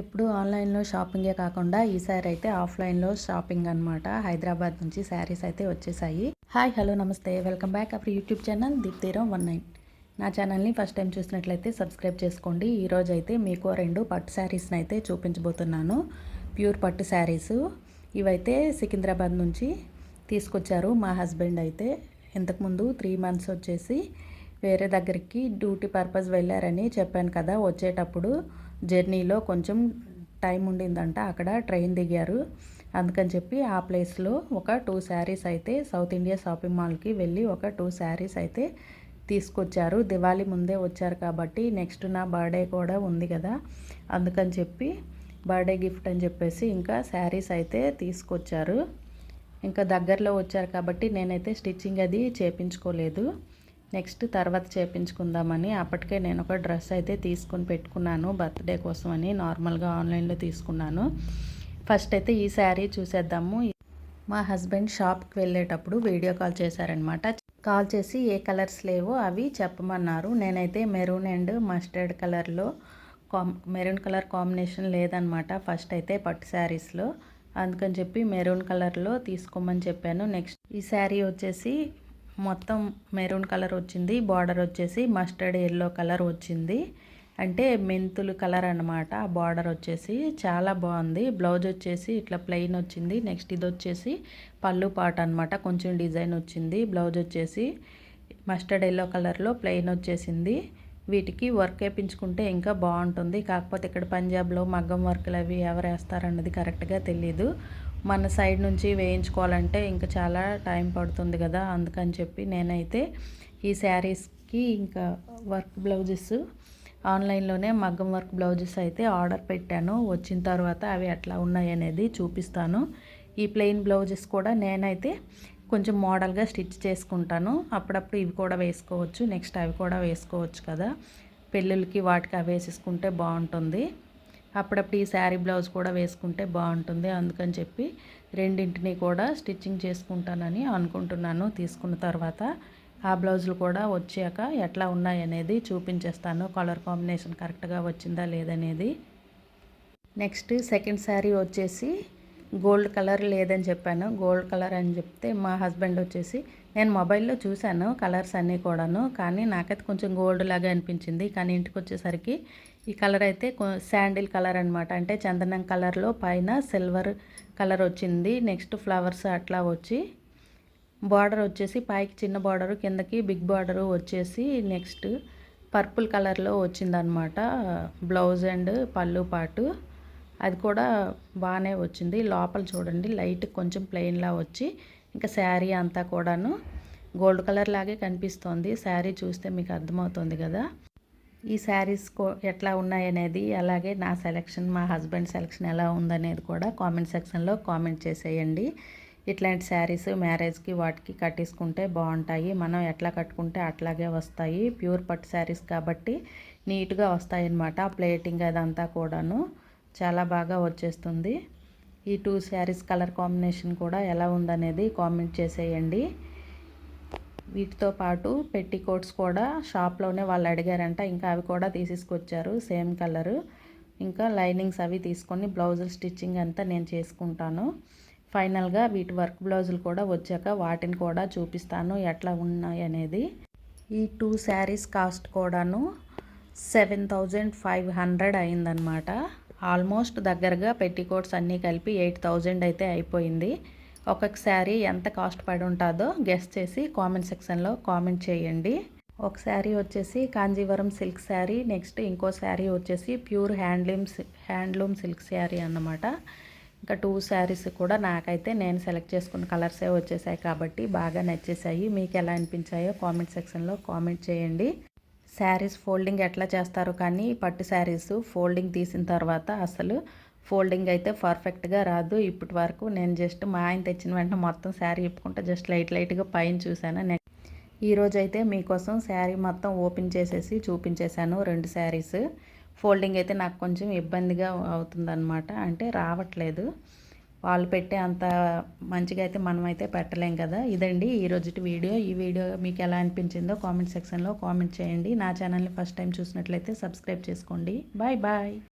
ఎప్పుడు ఆన్లైన్లో షాపింగే కాకుండా ఈసారి అయితే ఆఫ్లైన్లో షాపింగ్ అనమాట హైదరాబాద్ నుంచి శారీస్ అయితే వచ్చేసాయి. Hi hello namaste. Welcome back. Our YouTube channel దీప్తీరం one nine. నా ఛానల్ని ఫస్ట్ టైం చూసినట్లయితే సబ్స్క్రైబ్ చేసుకోండి. ఈరోజు అయితే మీకు రెండు పట్టు శారీస్ని అయితే చూపించబోతున్నాను. ప్యూర్ పట్టు శారీస్. ఇవైతే సికింద్రాబాద్ నుంచి తీసుకొచ్చారు మా హస్బెండ్ అయితే. ఇంతకుముందు త్రీ మంత్స్ వచ్చేసి వేరే దగ్గరికి డ్యూటీ పర్పస్ వెళ్ళారని చెప్పాను కదా వచ్చేటప్పుడు. జర్నీలో కొంచెం టైం ఉండిందంట. అక్కడ ట్రైన్ దిగారు. అందుకని చెప్పి ఆ ప్లేస్లో ఒక టూ శారీస్ అయితే సౌత్ ఇండియా షాపింగ్ మాల్కి వెళ్ళి ఒక టూ శారీస్ అయితే తీసుకొచ్చారు. దివాళీ ముందే వచ్చారు కాబట్టి నెక్స్ట్ నా బర్త్డే కూడా ఉంది కదా. అందుకని చెప్పి బర్త్డే గిఫ్ట్ అని చెప్పేసి ఇంకా శారీస్ అయితే తీసుకొచ్చారు. ఇంకా దగ్గరలో వచ్చారు కాబట్టి నేనైతే స్టిచ్చింగ్ అది చేపించుకోలేదు. నెక్స్ట్ తర్వాత చేపించుకుందామని అప్పటికే నేను ఒక డ్రెస్ అయితే తీసుకొని పెట్టుకున్నాను బర్త్డే కోసం అని నార్మల్గా ఆన్లైన్లో తీసుకున్నాను. ఫస్ట్ అయితే ఈ శారీ చూసేద్దాము. మా హస్బెండ్ షాప్కి వెళ్ళేటప్పుడు వీడియో కాల్ చేశారనమాట కాల్ చేసి ఏ కలర్స్ లేవో అవి చెప్పమన్నారు. నేనైతే మెరూన్ అండ్ మస్టర్డ్ కలర్లో కామ్ మెరూన్ కలర్ కాంబినేషన్ లేదనమాట ఫస్ట్ అయితే పట్టు శారీస్లో. అందుకని చెప్పి మెరూన్ కలర్లో తీసుకోమని చెప్పాను. నెక్స్ట్ ఈ శారీ వచ్చేసి మొత్తం మెరూన్ కలర్ వచ్చింది బార్డర్ వచ్చేసి మస్టర్డ్ ఎల్లో కలర్ వచ్చింది. అంటే మెంతులు కలర్ అనమాట ఆ బార్డర్ వచ్చేసి చాలా బాగుంది. బ్లౌజ్ వచ్చేసి ఇట్లా ప్లెయిన్ వచ్చింది నెక్స్ట్ ఇది వచ్చేసి పళ్ళు పాట అనమాట కొంచెం డిజైన్ వచ్చింది. బ్లౌజ్ వచ్చేసి మస్టర్డ్ ఎల్లో కలర్లో ప్లెయిన్ వచ్చేసింది. వీటికి వర్క్ వేయించుకుంటే ఇంకా బాగుంటుంది. కాకపోతే ఇక్కడ పంజాబ్లో మగ్గం వర్క్లు అవి ఎవరు వేస్తారన్నది కరెక్ట్గా తెలీదు. మన సైడ్ నుంచి వేయించుకోవాలంటే ఇంకా చాలా టైం పడుతుంది కదా అందుకని చెప్పి నేనైతే ఈ శారీస్కి ఇంకా వర్క్ బ్లౌజెస్ ఆన్లైన్లోనే మగ్గం వర్క్ బ్లౌజెస్ అయితే ఆర్డర్ పెట్టాను. వచ్చిన తర్వాత అవి ఎట్లా ఉన్నాయి అనేది చూపిస్తాను. ఈ ప్లెయిన్ బ్లౌజెస్ కూడా నేనైతే కొంచెం మోడల్గా స్టిచ్ చేసుకుంటాను. అప్పుడప్పుడు ఇవి కూడా వేసుకోవచ్చు నెక్స్ట్ అవి కూడా వేసుకోవచ్చు కదా. పెళ్ళిళ్ళకి వాటికి అవి వేసేసుకుంటే బాగుంటుంది. అప్పుడప్పుడు ఈ శారీ బ్లౌజ్ కూడా వేసుకుంటే బాగుంటుంది. అందుకని చెప్పి రెండింటిని కూడా స్టిచ్చింగ్ చేసుకుంటానని అనుకుంటున్నాను తీసుకున్న తర్వాత. ఆ బ్లౌజులు కూడా వచ్చాక ఎట్లా ఉన్నాయి అనేది చూపించేస్తాను. కలర్ కాంబినేషన్ కరెక్ట్గా వచ్చిందా లేదనేది. నెక్స్ట్ సెకండ్ శారీ వచ్చేసి గోల్డ్ కలర్ లేదని చెప్పాను. గోల్డ్ కలర్ అని చెప్తే మా హస్బెండ్ వచ్చేసి నేను మొబైల్లో చూశాను కలర్స్ అన్నీ కూడాను కానీ నాకైతే కొంచెం గోల్డ్ లాగా అనిపించింది. కానీ ఇంటికి వచ్చేసరికి ఈ కలర్ అయితే శాండిల్ కలర్ అనమాట అంటే చందనం కలర్లో పైన సిల్వర్ కలర్ వచ్చింది. నెక్స్ట్ ఫ్లవర్స్ అట్లా వచ్చి బార్డర్ వచ్చేసి పైకి చిన్న బార్డరు కిందకి బిగ్ బార్డరు వచ్చేసి నెక్స్ట్ పర్పుల్ కలర్లో వచ్చిందనమాట బ్లౌజ్ అండ్ పళ్ళు పాటు. అది కూడా బాగానే వచ్చింది. లోపల చూడండి లైట్ కొంచెం ప్లెయిన్లా వచ్చి ఇంకా శారీ అంతా కూడాను గోల్డ్ కలర్ లాగే కనిపిస్తోంది. శారీ చూస్తే మీకు అర్థమవుతుంది కదా. ఈ శారీస్ కో ఎట్లా ఉన్నాయనేది అలాగే నా సెలెక్షన్ మా హస్బెండ్ సెలెక్షన్ ఎలా ఉందనేది కూడా కామెంట్ సెక్షన్లో కామెంట్ చేసేయండి. ఇట్లాంటి శారీస్ మ్యారేజ్కి వాటికి కట్టేసుకుంటే బాగుంటాయి. మనం ఎట్లా కట్టుకుంటే అట్లాగే వస్తాయి. ప్యూర్ పట్టు శారీస్ కాబట్టి నీట్గా వస్తాయి అన్నమాట ప్లేటింగ్ అదంతా కూడాను చాలా బాగా వచ్చేస్తుంది. ఈ టూ శారీస్ కలర్ కాంబినేషన్ కూడా ఎలా ఉందనేది కామెంట్ చేసేయండి. వీటితో పాటు పెట్టి కోట్స్ కూడా షాప్లోనే వాళ్ళు అడిగారంట ఇంకా అవి కూడా తీసేసుకొచ్చారు సేమ్ కలరు. ఇంకా లైనింగ్స్ అవి తీసుకొని బ్లౌజులు స్టిచ్చింగ్ అంతా నేను చేసుకుంటాను. ఫైనల్గా వీటి వర్క్ బ్లౌజులు కూడా వచ్చాక వాటిని కూడా చూపిస్తాను ఎట్లా ఉన్నాయి అనేది. ఈ టూ శారీస్ కాస్ట్ కూడాను సెవెన్ థౌజండ్ ఫైవ్ హండ్రెడ్ అయిందనమాట ఆల్మోస్ట్ దగ్గరగా పెట్టికోట్స్ అన్నీ కలిపి ఎయిట్ థౌజండ్ అయితే అయిపోయింది. ఒక్కొక్క శారీ ఎంత కాస్ట్ పడి ఉంటుందో గెస్ట్ చేసి కామెంట్ సెక్షన్లో కామెంట్ చేయండి. ఒక శారీ వచ్చేసి కాంజీవరం సిల్క్ శారీ నెక్స్ట్ ఇంకో శారీ వచ్చేసి pure handloom handloom silk sari అన్నమాట. ఇంకా టూ శారీస్ కూడా నాకైతే నేను సెలెక్ట్ చేసుకున్న కలర్సే వచ్చేసాయి కాబట్టి బాగా నచ్చేసాయి. మీకు ఎలా అనిపించాయో కామెంట్ సెక్షన్లో కామెంట్ చేయండి. శారీస్ ఫోల్డింగ్ ఎట్లా చేస్తారు కానీ పట్టు శారీస్ ఫోల్డింగ్ తీసిన తర్వాత అసలు ఫోల్డింగ్ అయితే పర్ఫెక్ట్గా రాదు. ఇప్పటి వరకు నేను జస్ట్ మా ఆయన తెచ్చిన వెంటనే మొత్తం శారీ ఇప్పుకుంటే జస్ట్ లైట్ లైట్గా పైన చూశాను. నెక్స్ట్ ఈరోజు అయితే మీకోసం శారీ మొత్తం ఓపెన్ చేసేసి చూపించేశాను రెండు శారీస్. ఫోల్డింగ్ అయితే నాకు కొంచెం ఇబ్బందిగా అవుతుందన్నమాట. అంటే రావట్లేదు. వాళ్ళు పెట్టే అంత మంచిగా అయితే మనం అయితే పెట్టలేం కదా. ఇదండి ఈరోజు వీడియో. ఈ వీడియో మీకు ఎలా అనిపించిందో కామెంట్ సెక్షన్లో కామెంట్ చేయండి. నా ఛానల్ని ఫస్ట్ టైం చూసినట్లయితే సబ్స్క్రైబ్ చేసుకోండి. Bye bye.